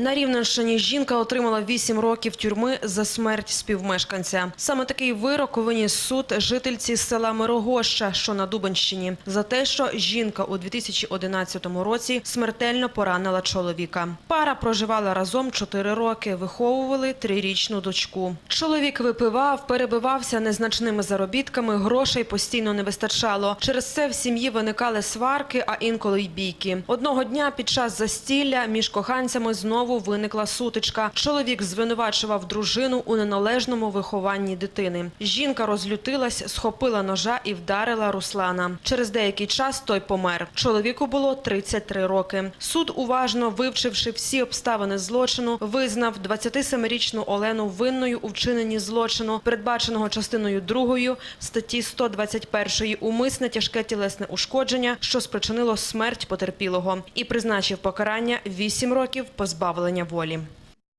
На Рівненщині жінка отримала 8 років тюрми за смерть співмешканця. Саме такий вирок виніс суд жительці села Мирогоща, що на Дубенщині, за те, що жінка у 2011 році смертельно поранила чоловіка. Пара проживала разом 4 роки, виховували трирічну дочку. Чоловік випивав, перебивався незначними заробітками, грошей постійно не вистачало. Через це в сім'ї виникали сварки, а інколи й бійки. Одного дня під час застілля між коханцями знову виникла сутичка. Чоловік звинувачував дружину у неналежному вихованні дитини. Жінка розлютилась, схопила ножа і вдарила Руслана. Через деякий час той помер. Чоловіку було 33 роки. Суд, уважно вивчивши всі обставини злочину, визнав 27-річну Олену винною у вчиненні злочину, передбаченого частиною 2 статті 121 умисне тяжке тілесне ушкодження, що спричинило смерть потерпілого, і призначив покарання 8 років позбавлення волі.